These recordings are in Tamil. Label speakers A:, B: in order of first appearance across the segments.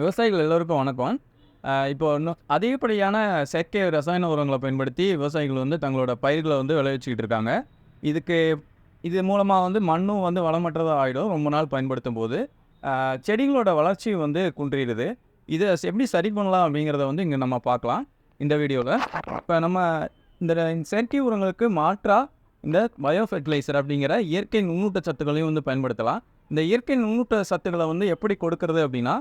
A: விவசாயிகள் எல்லோருக்கும் வணக்கம். இப்போ இன்னும் அதிகப்படியான செயற்கை ரசாயன உரங்களை பயன்படுத்தி விவசாயிகள் வந்து தங்களோட பயிர்களை வந்து விளைவிச்சிக்கிட்டு இருக்காங்க. இதுக்கு இது மூலமாக வந்து மண்ணும் வந்து வளமற்றதாக ஆகிடும் ரொம்ப நாள் பயன்படுத்தும் போது செடிகளோட வளர்ச்சி வந்து குன்றிடுது. இதை எப்படி சரி பண்ணலாம் அப்படிங்கிறத வந்து இங்கே நம்ம பார்க்கலாம். இந்த வீடியோவில் இப்போ நம்ம இந்த செயற்கை உரங்களுக்கு மாற்றாக இந்த பயோ ஃபெர்டிலைசர் அப்படிங்கிற இயற்கை நுண்ணூட்ட சத்துக்களையும் வந்து பயன்படுத்தலாம். இந்த இயற்கை நுண்ணூட்ட சத்துக்களை வந்து எப்படி கொடுக்கறது அப்படின்னா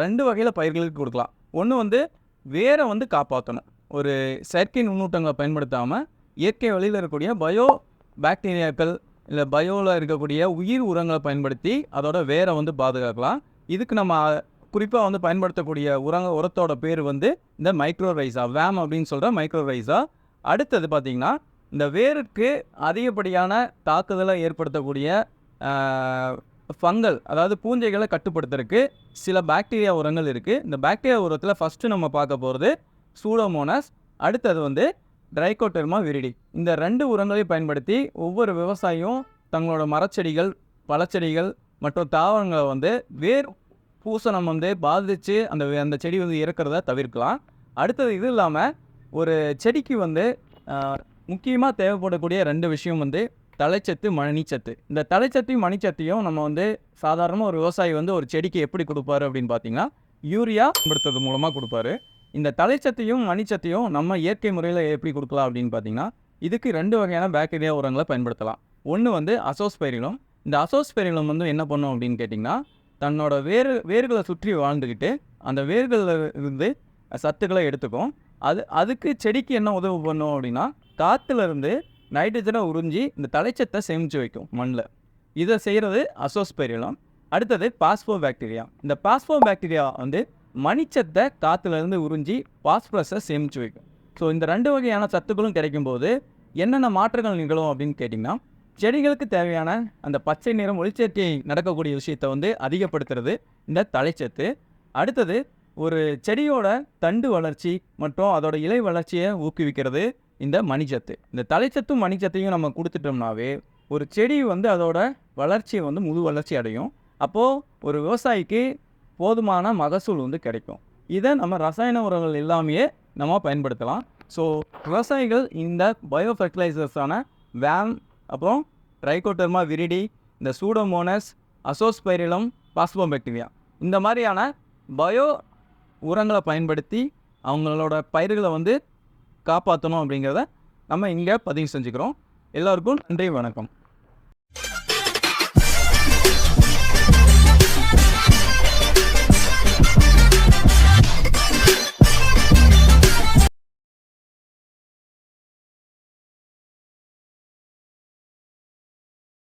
A: ரெண்டு வகையில் பயிர்களுக்கு கொடுக்கலாம். ஒன்று வந்து வேரை வந்து காப்பாற்றணும் ஒரு செயற்கை நுண்ணூட்டங்களை பயன்படுத்தாமல் இயற்கை வழியில் இருக்கக்கூடிய பயோ பாக்டீரியாக்கள் இல்லை பயோவில் இருக்கக்கூடிய உயிர் உரங்களை பயன்படுத்தி அதோட வேரை வந்து பாதுகாக்கலாம். இதுக்கு நம்ம குறிப்பாக வந்து பயன்படுத்தக்கூடிய உரங்க உரத்தோட பேர் வந்து இந்த மைக்ரோ ரைஸா வேம் அப்படின்னு சொல்கிற மைக்ரோ ரைஸா அடுத்தது பார்த்திங்கன்னா இந்த வேருக்கு அதிகப்படியான தாக்குதலை ஏற்படுத்தக்கூடிய ஃபங்கல் அதாவது பூஞ்சைகளை கட்டுப்படுத்துறதுக்கு சில பாக்டீரியா உரங்கள் இருக்குது இந்த பாக்டீரியா உரத்தில் ஃபஸ்ட்டு நம்ம பார்க்க போகிறது சூடோமோனஸ் அடுத்தது வந்து ட்ரைகோட்டெர்மா விரிடி இந்த ரெண்டு உரங்களையும் பயன்படுத்தி ஒவ்வொரு விவசாயியும் தங்களோட மரச்செடிகள் பழச்செடிகள் மற்றும் தாவரங்களை வந்து வேர் பூசணம் வந்து பாதித்து அந்த அந்த செடி வந்து இறக்கிறத தவிர்க்கலாம். அடுத்தது இது இல்லாமல் ஒரு செடிக்கு வந்து முக்கியமாக தேவைப்படக்கூடிய ரெண்டு விஷயம் வந்து தலைச்சத்து மணிச்சத்து. இந்த தலைச்சத்தையும் மணிச்சத்தையும் நம்ம வந்து சாதாரணமாக ஒரு விவசாயி வந்து ஒரு செடிக்கு எப்படி கொடுப்பாரு அப்படின்னு பார்த்தீங்கன்னா யூரியா பயன்படுத்துறது மூலமாக கொடுப்பாரு. இந்த தலைச்சத்தையும் மணிச்சத்தையும் நம்ம இயற்கை முறையில் எப்படி கொடுக்கலாம் அப்படின்னு பார்த்தீங்கன்னா இதுக்கு ரெண்டு வகையான பாக்டீரியா உரங்களை பயன்படுத்தலாம். ஒன்று வந்து அசோஸ்பைரிலம் இந்த அசோஸ்பைரிலம் வந்து என்ன பண்ணும் அப்படின்னு கேட்டிங்கன்னா தன்னோட வேறு வேர்களை சுற்றி வாழ்ந்துக்கிட்டு அந்த வேர்களில் இருந்து சத்துக்களை எடுத்துக்கும். அது அதுக்கு செடிக்கு என்ன உதவி பண்ணும் அப்படின்னா காற்றுலேருந்து இருந்து நைட்ரஜனை உறிஞ்சி இந்த தலைச்சத்தை சேமித்து வைக்கும் மண்ணில். இதை செய்கிறது அசோஸ்பெரியலாம் அடுத்தது பாஸ்போ பாக்டீரியா இந்த பாஸ்போ பாக்டீரியா வந்து மணிச்சத்தை காற்றுலேருந்து உறிஞ்சி பாஸ்பரஸை சேமித்து வைக்கும். ஸோ இந்த ரெண்டு வகையான சத்துக்களும் கிடைக்கும்போது என்னென்ன மாற்றங்கள் நிகழும் அப்படின்னு கேட்டிங்கன்னா செடிகளுக்கு தேவையான அந்த பச்சை நிறம் ஒளிச்சேர்க்கை நடக்கக்கூடிய விஷயத்தை வந்து அதிகப்படுத்துறது இந்த தலைச்சத்து. அடுத்தது ஒரு செடியோட தண்டு வளர்ச்சி மற்றும் அதோட இலை வளர்ச்சியை ஊக்குவிக்கிறது. இந்த மணிச்சத்து. இந்த தலைச்சத்தும் மணிச்சத்தையும் நம்ம கொடுத்துட்டோம்னாவே ஒரு செடி வந்து அதோட வளர்ச்சியை வந்து முழு வளர்ச்சி அடையும். அப்போது ஒரு விவசாயிக்கு போதுமான மகசூல் வந்து கிடைக்கும். இதை நம்ம ரசாயன உரங்கள் இல்லாமையே நம்ம பயன்படுத்தலாம். ஸோ விவசாயிகள் இந்த பயோ ஃபெர்டிலைசர்ஸான வேம் அப்புறம் ட்ரைகோட்டர்மா விரிடி இந்த சூடோமோனஸ் அசோஸ்பைரிலம் பாஸ்போபெக்டீரியா இந்த மாதிரியான பயோ உரங்களை பயன்படுத்தி அவங்களோட பயிர்களை வந்து காப்பாற்றணும் அப்படிங்கிறத நம்ம இங்கே பதிவு செஞ்சுக்கிறோம். எல்லோருக்கும் நன்றி வணக்கம்.